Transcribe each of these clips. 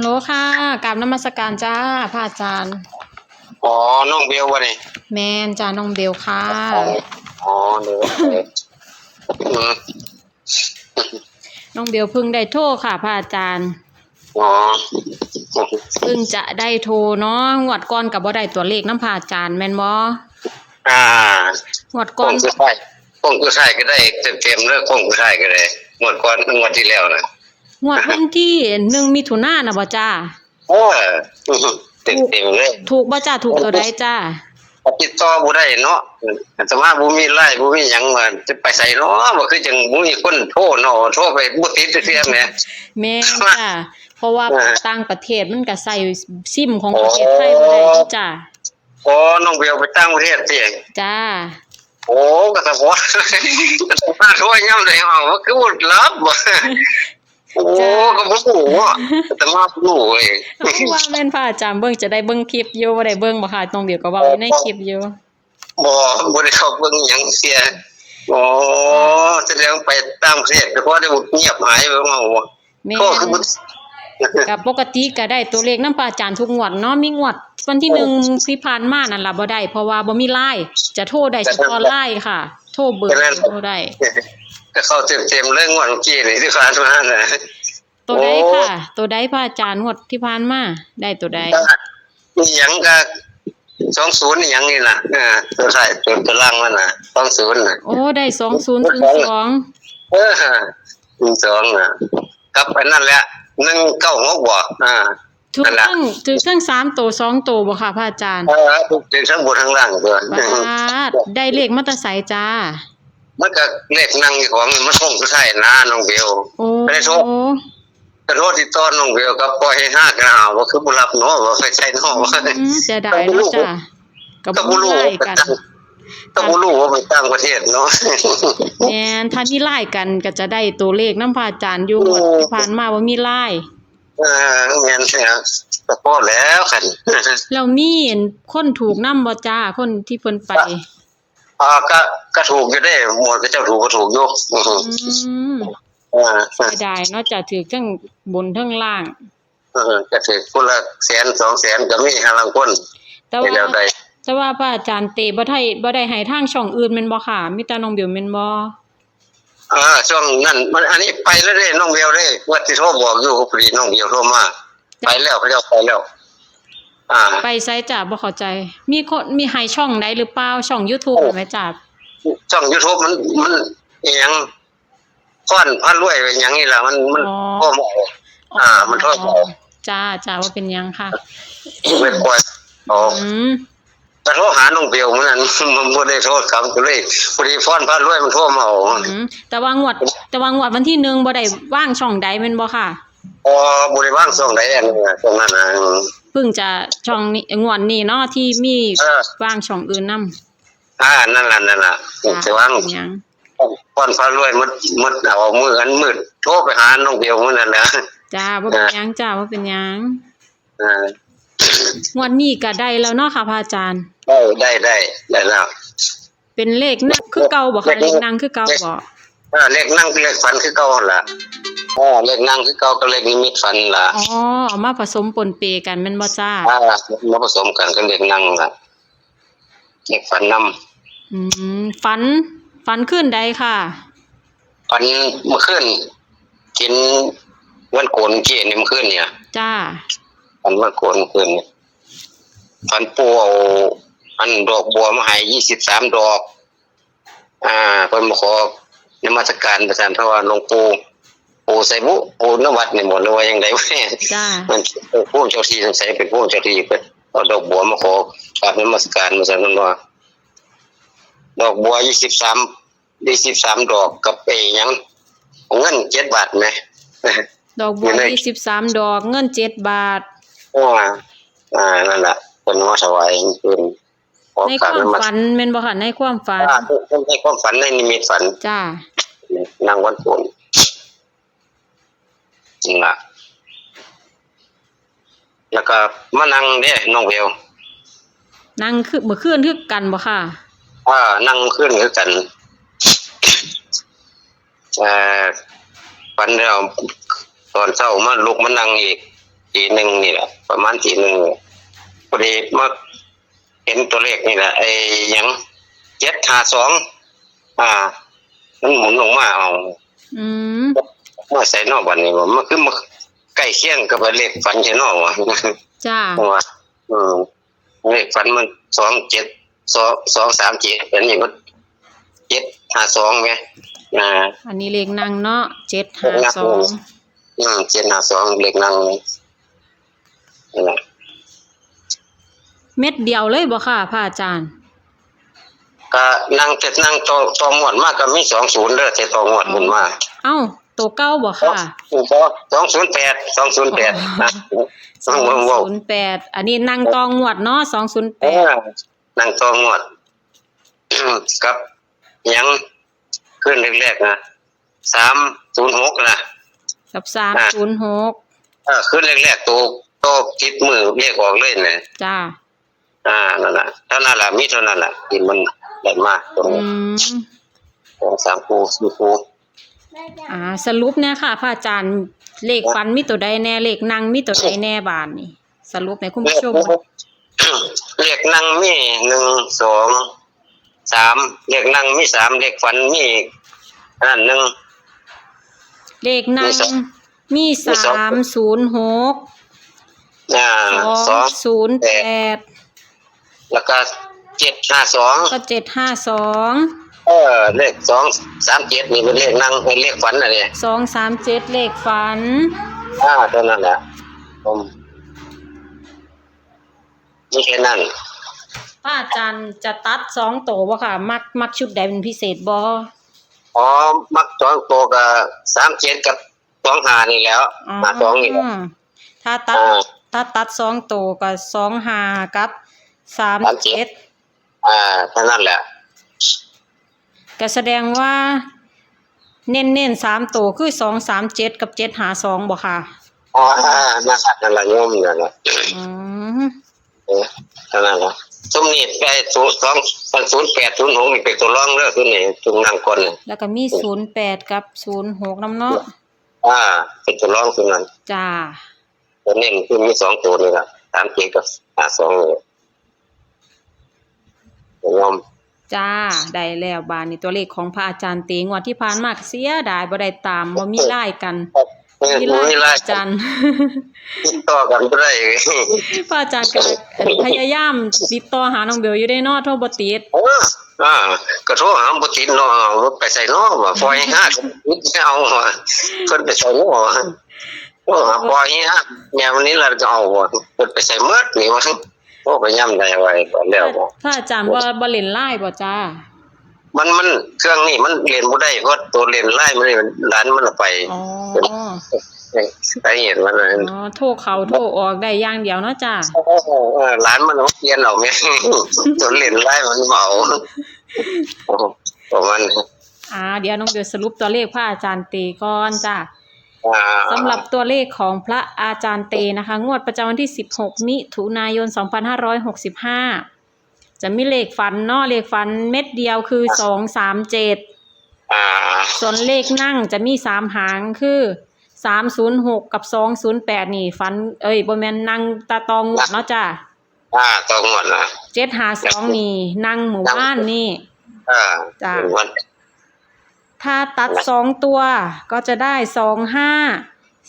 ฮัลโหลค่ะกราบนมัสการจ้าพระอาจารย์ อ๋อ น้องเบลวะนี่แมนจ้าน้องเบลค่ะอ๋อเดี๋ยวอืมน้องเบลเพิ่งได้โทรค่ะพระอาจารย์อ๋อเพิ่งจะได้โทรเนาะงวดก่อนกับบ่ได้ตัวเลขน้ำพระอาจารย์แม่นบ่อ่า งวดคก่อนงคือใช่คงคือใช่ก็ได้เต็มๆเลยคงคือใช่ก็ได้งวดก่อนงวดที่แล้วนะ งวดวันที่หนึ่งมิถุนายนน่ะบ่จ้าเออเต็มๆเลยถูกบ่จ้าถูกตัวใดจ้าติดต่อบ่ได้เนาะแต่ว่าบ่มีไลน์บ่มีหยังว่าจะไปใส่เนาะบ่คือจังบ่มีคนโทรเนาะโทรไปบ่ติดเทื่อแหม แม่นจ้าเพราะว่าอ่าต่างประเทศมันก็ใส่ซิมของประเทศไทยบ่ได้จ้าอ๋อน้องเบลไปต่างประเทศติจ้า โอ้ก็ตะพอมาโทรย่ำเลยเอาว่าคือบ่รับบ่ โอ้ก็บ่รู้อะแต่มาบ่รู้เว้ยเอาว่าแม่นพระอาจารย์เบิ่งจะได้เบิ่งคลิปอยู่บ่ได้เบิ่งบ่ค่ะน้องเบลก็เว้าอยู่ในคลิปอยู่บ่บ่ได้เข้าเบิ่งหยังเสียโอ้แสดงไปต่างประเทศแต่พอได้เงียบหายไปว่าโอ้แม่ก็คือบ่กับปกติก็ได้ตัวเลขน้ำปลาจานทุกงวดเนาะมีงวดวันที่หนึ่งที่ผ่านมานั่นล่ะบ่ได้เพราะว่าบ่มีไลน์จะโทรได้เฉพาะไลน์ค่ะ โทรเบอร์โทรได้ ก็เข้าเต็มๆเรื่องงวดเมื่อกี้นี่ที่ผ่านมาน่ะตัวใดโอ้ค่ะ ตัวใดพระอาจารย์งวดที่ผ่านมาได้ตัวใดมีหยังก็20นี่หยังนี่น่ะเออตัวใส่ตัวตัวล่างมันน่ะ20น่ะโอ้ได้2002เออ12น่ะกับอันนั้นแหละ196บ่อ่าถูกนั่นล่ะทั้งถูกทั้ง3ตัว2ตัวบ่ค่ะพระอาจารย์เออทุกถึงทั้งบนทั้งล่างตัวบาดได้เลขมาแตาไสจ้า มันก็เลขนั่งอยู่ของมันคงคือใช่นะน้องเบลโอ้ไม่ได้โทรกระโทษที่ต้นน้องเบลกับปล่อยให้ห้ากระหาวว่าคือบุรับเนาะว่าเคยใช่เนาะว่าอืมเสียดายเนาะจ้าก็ก็บ่บ่มีรู้ไล่กันก็บ่รู้ว่ามันต่างประเทศเนาะแม่นถ้ามีไล่กันก็จะได้ตัวเลขน้ำพระอาจารย์อยู่โอ้งวดที่ผ่านมาว่ามีไล่เออแม่นแท้ก็พอแล้วคันแล้วมีคนถูกนำบ่จ้าคนที่เพิ่นไป อ่าก็ก็ถูกอยู่ได้หมดก็เจ้าถูกก็ถูกอยู่อือฮึอืมอ่าเสียดายเนาะจะถือทั้งบนทั้งล่าง เออก็ถือคนละแสนสองแสนก็มีหาลังคนแต่ไปว่าแล้วได้แต่ว่าพระอาจารย์เตบ่ได้บ่ได้ให้ทางช่องอื่นแม่นบ่ค่ะมีแต่น้องเบลแม่นบ่อ่าช่วงนั้นมันอันนี้ไปแล้วเด้น้องเบลเด้ว่าที่โทรบอกอยู่พอดีน้องเบลโทรมาไปแล้วเขาเจ้าไปแล้วอ่า ไปไสจ้าบ่เข้าใจ มีคนมีให้ช่องใดหรือเปล่าช่อง YouTube ไหมจ้าช่อง YouTube มันมันอหยังค่อนพันรวยไปอหยังนี่ล่ะมันมันโทรมาเอาอ่า มันโทษเอาจ้าจ้าว่าเป็นหยังค่ะไม่ปล่อยอ๋ออืมแต่โทรหาน้องเบลมันนั้นมันบ่ได้โทษครับก็เลยพอดีฟ้อนพันรวยมันโทรมาเอาอืมแต่ว่างวด แต่ว่างวดวันที่หนึ่งบ่ได้ว่างช่องใดแม่นบ่ค่ะอ๋อบ่ได้ว่างช่องใดอันนี้นะช่องนั้นน่ะ เพิ่งจะช่องนี้งวดนี้เนาะที่มีเออ ว่างช่องอื่นนำอ่านั่นล่ะนั่นล่ะจะว่างเป็นหยังฟ้อนพันรวยมันมันเอามืออันมืดโทรไปหาน้องเบลมันนั่นนะจ้าว่าเป็นหยังจ้าว่าเป็นหยังอ่างวดนี้ก็ได้แล้วเนาะค่ะพระอาจารย์ได้ได้ได้ได้แล้ว เป็นเลขนั่งคือเก่าบ่ค่ะเลขนั่งคือเก่าบ่อ่าเลขนั่งเลขฝันคือเก่าหั่นล่ะ อ่าเลขนั่งคือเก่าก็เลขนิมิตฝันล่ะอ๋อเอามาผสมปนเปกันแม่นบ่จ้าอ่ามาผสมกันก็เลขนั่งล่ะเลขฝันนำอืมฝันฝันขึ้นใดค่ะฝันเมื่อคืนกินวันโกนเกี้ยนี่เมื่อคืนเนี่ยจ้าฝันวันโกนเมื่อคืนเนี่ยฝันปูเอาอันดอกบัวมาให้ยี่สิบสามดอก อ่าเพิ่นมาขอนมัสการประธานพระว่าหลวงปู่ ปู่ใส่บุปู่นวัดนี่หมดเลยว่ายังไงวะเนี่ยจ้ามันเป็นผู้เจ้าที่สงสัยเป็นผู้เจ้าที่เปิดเอาดอกบัวมาขอกราบนมัสการมาสั่นว่าดอกบัวยี่สิบสามยี่สิบสามดอกกับเอหยังเงินเจ็ดบาทไหมดอกบัวอยู่ในยี่สิบสามดอกเงินเจ็ดบาทว่าอ่านั่นแหละเป็นว่าถวายคืนขอในกราบความนมัสฝันแม่นบ่ค่ะในความฝันอ่าในความฝันในนิมิตฝันจ้านางวันโกน จริงละแล้วก็มานั่งเด้น้องเบลนั่งคือเมื่อคืนคือกันบ่ค่ะว่านั่งขึ้นคือกันเอ่อฝันแล้วตอนเช้ามาลุกมานั่งอีกตีหนึ่งนี่แหละประมาณตีหนึ่งพอดีมาเห็นตัวเลขนี่แหละไอ้หยังเจ็ดห้าสองอ่า มันหมุนลงมาเอาอืมเมื่อใส่นอกวันนี้ว่ามันคือมาใกล้เคียงกับเลขฝันใช่นอกวะจ้าว่าอืมเลขฝันมันสองเจ็ดสองสองสามเจ็ดอันนี้มันเจ็ดห้าสองไงอ่าอันนี้เลขนั่งเนาะเจ็ดห้าสองอืมเจ็ดห้าสองเลขนั่งนี่นั่นแหละเม็ดเดียวเลยบ่ค่ะพระอาจารย์ ก็นั่งเจ็ดนั่งตองตองหมวดมากก็มีสองศูนย์เด้อเจ็ดตองหมวดบุญมา เอ้า ตัวเก้าบ่ค่ะสองศูนย์แปดสองศูนย์แปดนะสองว้าวว้าวศูนย์แปดอันนี้นั่งตองหวดเนาะสองศูนย์แปเอดอนั่งตองหมวดกับหยังขึ้นแรกๆนะสามศูนย์หกนะกับสามศูนย์หกเออขึ้นแรกๆตัวโตะคิดมือเรียกออกเลยเนี่ยจ้าอ่านั่นแหละเท่านั้นแหละมีเท่านั้นแหละที่มันได้มากตรงอืนี้มสองสามคูสี่คู อ่าสรุปเนี่ยค่ะพระอาจารย์เลขฟันมีตัวใดแน่เลขนั่งมีตัวใดแน่บานนี่สรุปให้คุณผู้ชมเรียกนั่งมีหนึ่งสองสามเรียกนั่งมีสามเรียกฝันมีอันนั้นหนึ่งเลขนั่งมีสองมีมีสองสามศูนย์หกอ่าสสอองงศูนย์แปดแล้วก็เจ็ดห้าสองก็เจ็ดห้าสอง เออเลขสองสามเจ็ดนี่เป็นเลขนั่งเป็นเลขฝันอะไรสองสามเจ็ดเลขฝันอ่าเท่านั้นแหละผมนี่แค่นั้นพระอาจารย์จะตัดสองโตวบ่ค่ะ มักมักชุดใดเป็นพิเศษบ่อ๋อมักสองตัวกับสามเจ็ดกับสองหานี่แล้วหาสองนี่แหละมถ้าตัดอ่า ถ้าตัดสองโตวก็สองห้ากับสามสามเจ็เจ็ดดอ่าเท่านั้นแหละ ก็แสดงว่าเน้นเน้นๆสามโตวคือสองสามเจ็ดกับเจ็ดหาสองบ่ค่ะอ๋อนั่นแหละนั่นแหละโยมนั่นแหละอืมเออเท่านั้นแหละสมนี่ไปศูนย์สองพันศูนย์แปดศูนย์หกนี่เป็นตัวร่องเด้อตัวนี้ตัวนั่งคนนี่แล้วก็มีศูนย์แปดกับศูนย์หกน้ำเนาะอ่า เป็นตัวร่องตัวนั้นจ้าตัวนี้คือมีสองตัวนี่แหละสามเจ็ดกับหาสองเลยโยม จ้า ได้แล้วบานนี่ตัวเลขของพระอาจารย์เตงวดที่ผ่านมาก็เสียดายบ่ได้ตามบ่มีไล่กันนี่มีมีไล่ไล่อาจารย์ติดต่อกันบ่ได้พระอาจารย์ก็พยายามติดต่อหาน้องเบลอยู่ได้เนาะโทรบ่ติดอ่าอ่าก็โทรหาบ่ติดเนาะเอารถไปใส่เนาะว่าปล่อยให้หาไม่เอาว่ะเพิ่นไปใส่เนาะว่ะโอ้หาปล่อยให้หาแนวนี้เราจะเอาว่ะเพิ่นไปใส่เมิดนี่ว่า โอ้ก็ย่ำได้ไว้ก็แล้วบ่พระอาจารย์ว่าบ่เล่นไล่บ่จ้า มันมันเครื่องนี้มันเรียนบ่ได้เพราะตัวเรียนไล่มันนี่มันร้านมันเอาไปอ๋อไปเห็นมันน่ะอ๋อโทรเข้าโทรออกได้อย่างเดียวเนาะจ้าเออร้านมันเอาเปลี่ยนเอาแม่ตัวเรียนไล่มันเมาโอ้ประมาณนี้อ่าเดี๋ยวน้องเบลสรุปตัวเลขพระอาจารย์เตก่อนจ้าอ่า สำหรับตัวเลขของพระอาจารย์เตนะคะ งวดประจำวันที่ 16 มิถุนายน 2565 จะมีเลขฝันเนาะเลขฝันเม็ดเดียวคือ 237อ่าส่วนเลขนั่งจะมี 3 หางคือ 306 กับ 208 นี่ฝัน เอ้ยบ่แม่นนั่งตาตองงวดเนาะจ้าอ่าต้องหมดนะ752นี่ นั่งหมู่บ้านนี่ อ่าจ้ะวัน ถ้าตัดสองตัวก็จะได้สองห้า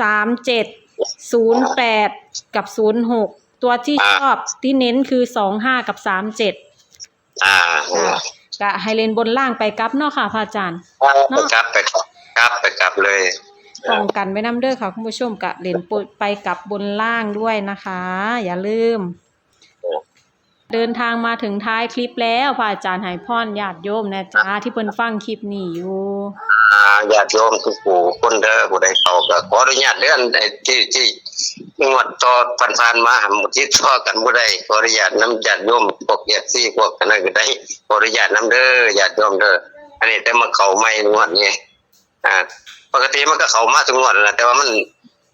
สามเจ็ดศูนย์แปดกับศูนย์หกตัวที่ชอบที่เน้นคือสองห้ากับสามเจ็ดอ่ากะให้เล่นบนล่างไปกลับเนาะค่ะพระอาจารย์ไปกลับไปกลับกลับไปกลับเลยป้องกันไว้น้ำเด้อค่ะคุณผู้ชมกะเล่นไปกลับบนล่างด้วยนะคะ อย่าลืม เดินทางมาถึงท้ายคลิปแล้วพระอาจารย์ให้พรญาติโยมนะจ๊ะที่เพิ่นฟังคลิปนี้อยู่อ่าญาติโยมทุกผู้คนเด้อผู้ใดเขาก็ขออนุญาตเรื่องไอ้ที่ที่งวดต่อผ่านๆมาหมดที่ต่อกันบ่ได้ขออนุญาตนำญาติโยมพวกเอฟซีพวกกันนั้นก็ได้ขออนุญาตนำเด้อญาติโยมเด้ออันนี้แต่มาเข้าใหม่งวดนี้อ่าปกติมันก็เข้ามาทุกงวดนั่นแหละแต่ว่ามัน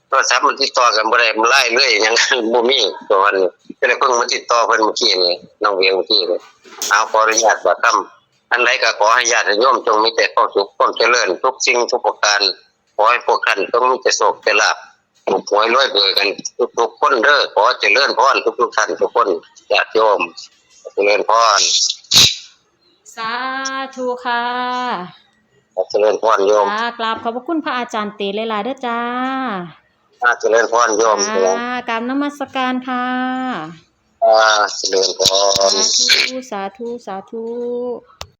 โทรศัพท์มันติดต่อกันบ่ได้มันไล่เรื่อยอยังบ่มีตัวมันก็เลยเพิ่งมันติดต่อเพิ่นเมื่อกี้นี่น้องเวียงเมื่อกี้นี่เอาขออนุญาตว่าคำอันใดก็ขอให้ญาติโยมจงมีแต่ความสุขความเจริญทุกสิ่งทุกประการขอให้พวกท่านจงมีแต่โชคแต่ลาภถูกหวยรวยเบื่อกันทุกๆคนเด้อขอเจริญพรทุกๆท่านทุกคนญาติโยมเจริญพรสาธุค่ะเจริญพรโยมกราบขอบพระคุณพระอาจารย์ตีเลลาเด้อจ้า น่าเจริญพรโยมค่ะกรรมนมัสการค่ะอ่าเจริญพรสาธุสาธุสาธุ